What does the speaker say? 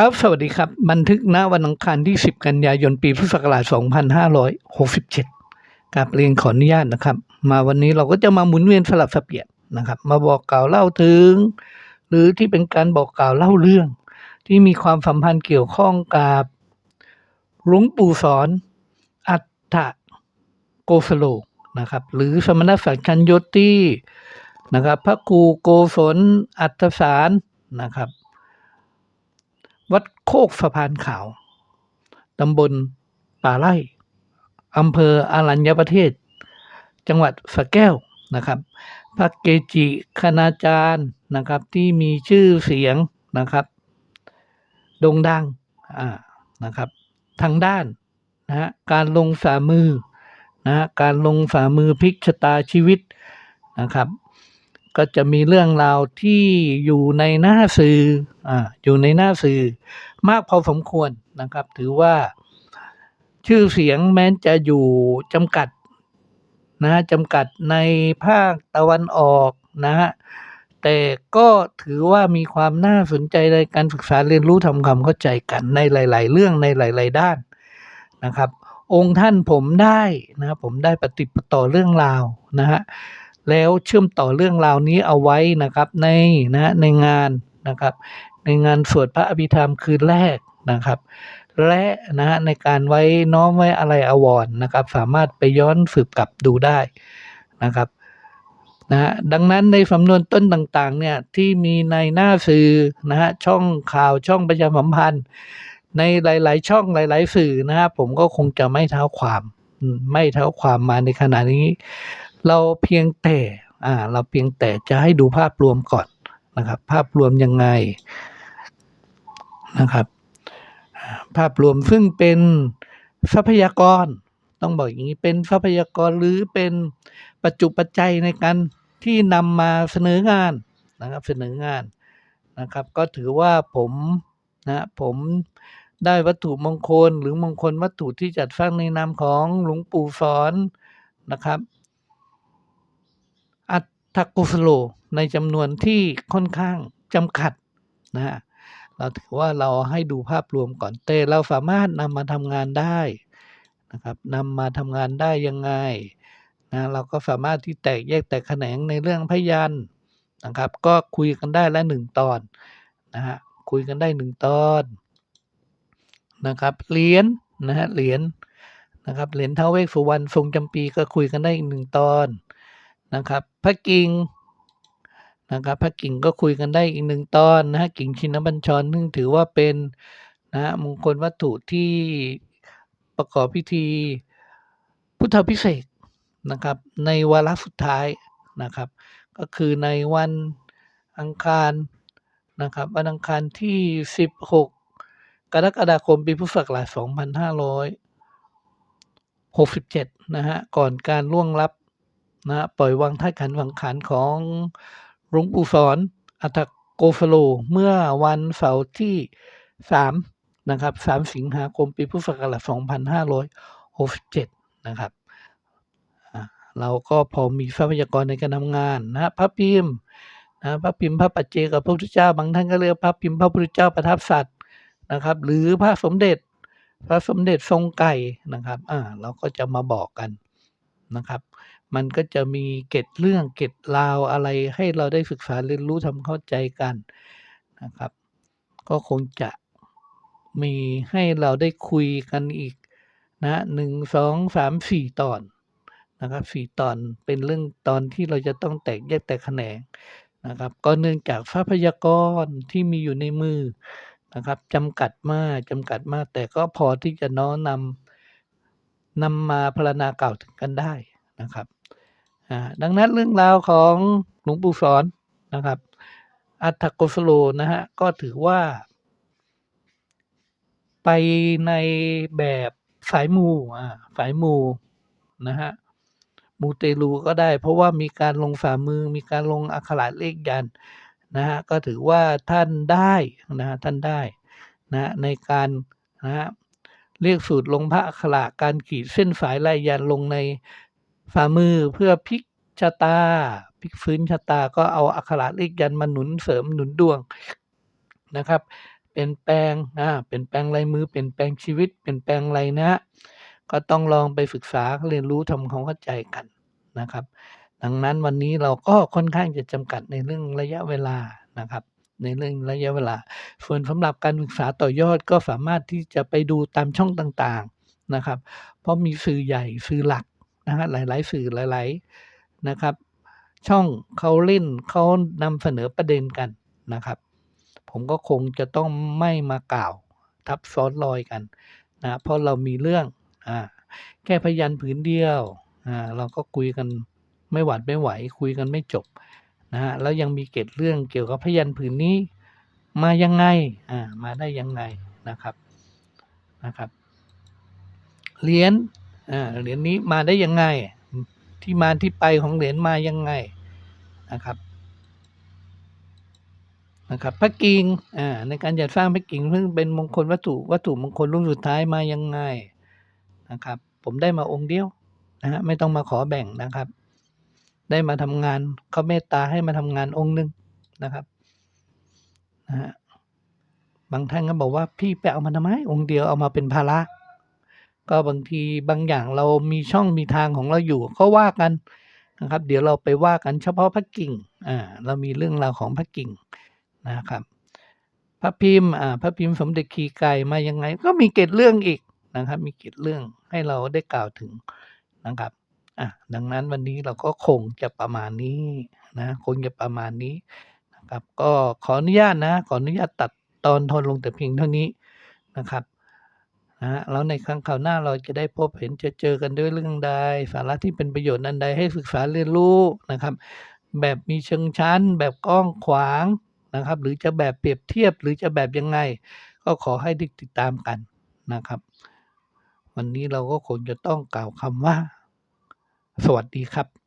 ครับ สวัสดีครับ บันทึกณวันอังคารที่ 10 กันยายนปีพุทธศักราช 2567กับเรียนขออนุญาตนะครับ มาวันนี้เราก็จะมาหมุนเวียนสลับสเปลี่ยนนะครับ มาบอกกล่าวเล่าถึง หรือที่เป็นการบอกกล่าวเล่าเรื่อง ที่มีความสัมพันธ์เกี่ยวข้องกับหลวงปู่สอน อัฏฐโกสโลนะครับ หรือสมณศักดิ์ชัญโยตินะครับ พระครูโกศลอัฏฐสารนะครับ โคกสะพานขาว ตำบลป่าไร่อำเภออารัญญประเทศ จังหวัดสระแก้วนะครับพระเกจิคณาจารย์นะครับที่มีชื่อเสียงนะครับโด่งดังอ่านะครับทางด้านนะการลงฝ่ามือนะฮะการลงฝ่ามือพลิกชะตาชีวิตนะครับ ก็จะมีเรื่องราวที่อยู่ในหน้าสื่ออ่าอยู่ในหน้าสื่อมากพอสมควรนะครับ ถือว่าชื่อเสียงแม้นจะอยู่จำกัดนะฮะจำกัดในภาคตะวันออกนะฮะแต่ก็ถือว่ามีความน่าสนใจในการศึกษาเรียนรู้ทำความเข้าใจกันในหลาย ๆ เรื่องในหลาย ๆ ด้านนะครับ องค์ท่านผมได้นะผมได้ปฏิปต่อเรื่องราวนะฮะ แล้วเชื่อมต่อเรื่องราวนี้เอาไว้นะครับในนะในงานนะครับ ในงานสวดพระอภิธรรมคืนแรกนะครับ และนะฮะในการไว้น้อมไว้อะไรอวรณ์นะครับ สามารถไปย้อนสืบกลับดูได้นะครับนะฮะดังนั้นในสำนวนต้นต่างๆเนี่ยที่มีในหน้าสื่อนะฮะช่องข่าวช่องประชาสัมพันธ์ ในหลาย ๆ ช่องหลาย ๆ สื่อนะฮะผมก็คงจะไม่เท้าความอืมไม่เท้าความมาในขณะนี้ เราเพียงแต่อ่าเราเพียงแต่จะให้ดูภาพรวมก่อนนะครับ ภาพรวมยังไงนะครับ ภาพรวมซึ่งเป็นทรัพยากรต้องบอกอย่างนี้เป็นทรัพยากรหรือเป็นปัจจุปัจจัยในการที่นำมาเสนองานนะครับเสนองานนะครับ ก็ถือว่าผมนะผมได้วัตถุมงคลหรือมงคลวัตถุที่จัดสร้างในนามของหลวงปู่สอนนะครับ อัตถกุสโลในจำนวนที่ค่อนข้างจำกัดนะฮะเราถือว่าเราให้ดูภาพรวมก่อนแต่เราสามารถนำมาทำงานได้นะครับนำมาทำงานได้ยังไงนะเราก็สามารถที่แตกแยกแตกแขนงในเรื่องพยันนะครับ ก็คุยกันได้ละหนึ่งตอนนะฮะคุยกันได้หนึ่งตอนนะครับเหรียญนะฮะเหรียญนะครับเหรียญท้าวเวสสุวรรณทรงจำปีก็คุยกันได้อีกหนึ่งตอน นะครับพระกิ่งนะครับพระกิ่งก็คุยกันได้อีกหนึ่งตอนนะฮะกิ่งชินบัญชรซึ่งถือว่าเป็นนะฮะมงคลวัตถุที่ประกอบพิธีพุทธพิเศษนะครับในวาระสุดท้ายนะครับ ก็คือในวันอังคารนะครับวันอังคารที่ 16 กรกฎาคมปีพุทธศักราช 2567 นะฮะก่อนการล่วงลับ นะปล่อยวางท่าขันธ์สังขารของหลวงปู่สอนอัตโกฟโลเมื่อวันเสาร์ที่3นะครับ3สิงหาคมปีพุทธศักราช2567 นะครับเราก็พอมีทรัพยากรในการทำงานนะฮะพระพิมพ์นะพระพิมพ์พระปัจเจกับพระพุทธเจ้า บางท่านก็เรียกพระพิมพ์พระพุทธเจ้าประทับสัตว์นะครับ หรือพระสมเด็จพระสมเด็จทรงไก่นะครับอ่าเราก็จะมาบอกกันนะครับ มันก็จะมีเก็ดเรื่องเก็ดราวอะไรให้เราได้ศึกษาเรียนรู้ทำเข้าใจกันนะครับ ก็คงจะมีให้เราได้คุยกันอีกนะหนึ่งสองสามสี่ตอนนะครับสี่ตอนเป็นเรื่องตอนที่เราจะต้องแตกแยกแตกแขนงนะครับ ก็เนื่องจากทรัพยากรที่มีอยู่ในมือนะครับจำกัดมากจำกัดมาก แต่ก็พอที่จะน้อมนำนำมาพรณนากล่าวถึงกันได้นะครับ ดังนั้นเรื่องราวของหลวงปู่สอนนะครับ อัตถโกสโลนะฮะก็ถือว่า ไปในแบบสายมูอ่าสายมูนะฮะมูเตลูก็ได้ เพราะว่ามีการลงฝ่ามือมีการลงอักขระเลขยันนะฮะก็ถือว่าท่านได้นะฮะท่านได้นะะในการนะฮะเรียกสูตรลงพระอักขระการขีดเส้นสายลายยันลงใน ฝ่ามือเพื่อพลิกชะตาพลิกฟื้นชะตาก็เอาอักขระเลขยันมาหนุนเสริมหนุนดวงนะครับ เปลี่ยนแปลงอาเปลี่ยนแปลงลายมือเปลี่ยนแปลงชีวิตเปลี่ยนแปลงอะไรนะ ก็ต้องลองไปศึกษาเรียนรู้ทำความเข้าใจกันนะครับ ดังนั้นวันนี้เราก็ค่อนข้างจะจำกัดในเรื่องระยะเวลานะครับ ในเรื่องระยะเวลา ส่วนสำหรับการศึกษาต่อยอดก็สามารถที่จะไปดูตามช่องต่างๆนะครับ เพราะมีสื่อใหญ่สื่อหลัก นะฮะหลาย ๆ สื่อหลาย ๆ นะครับ ช่องเขาเล่นเขานำเสนอประเด็นกันนะครับ ผมก็คงจะต้องไม่มากล่าวทับซ้อนรอยกันนะเพราะเรามีเรื่องอ่าแค่พยานผืนเดียวอ่าเราก็คุยกันไม่หวาดไม่ไหว คุยกันไม่จบนะฮะแล้วยังมีเกร็ดเรื่องเกี่ยวกับพยานผืนนี้ มายังไงอ่ามาได้ยังไงนะครับนะครับเหรียญ อ่าเหรียญนี้มาได้ยังไง ที่มาที่ไปของเหรียญมายังไงนะครับนะครับพระกิ่งอ่าในการจัดสร้างพระกิ่งซึ่งเป็นมงคลวัตถุวัตถุมงคลรุ่นสุดท้ายมายังไงนะครับ ผมได้มาองค์เดียวนะฮะไม่ต้องมาขอแบ่งนะครับ ได้มาทำงานเขาเมตตาให้มาทำงานองค์หนึ่งนะครับนะฮะบางท่านก็บอกว่าพี่ไปเอามาทำไมองค์เดียวเอามาเป็นภาระ ก็บางทีบางอย่างเรามีช่องมีทางของเราอยู่ก็ว่ากันนะครับ เดี๋ยวเราไปว่ากันเฉพาะพระกิ่งอ่าเรามีเรื่องราวของพระกิ่งนะครับ พระพิมพ์อ่าพระพิมพ์สมเด็จขีไก่มายังไง ก็มีเกร็ดเรื่องอีกนะครับ มีเกร็ดเรื่องให้เราได้กล่าวถึงนะครับอะดังนั้นวันนี้เราก็คงจะประมาณนี้นะคงจะประมาณนี้นะครับ ก็ขออนุญาตนะ ขออนุญาตตัดตอนทนลงแต่เพียงเท่านี้นะครับ นะแล้วในครั้งคราวหน้าเราจะได้พบเห็นจะเจอกันด้วยเรื่องใด สาระที่เป็นประโยชน์อันใดให้ศึกษาเรียนรู้นะครับ แบบมีเชิงชั้น แบบกว้างขวางนะครับ หรือจะแบบเปรียบเทียบ หรือจะแบบยังไง ก็ขอให้ได้ติดตามกันนะครับ วันนี้เราก็คงจะต้องกล่าวคำว่า สวัสดีครับ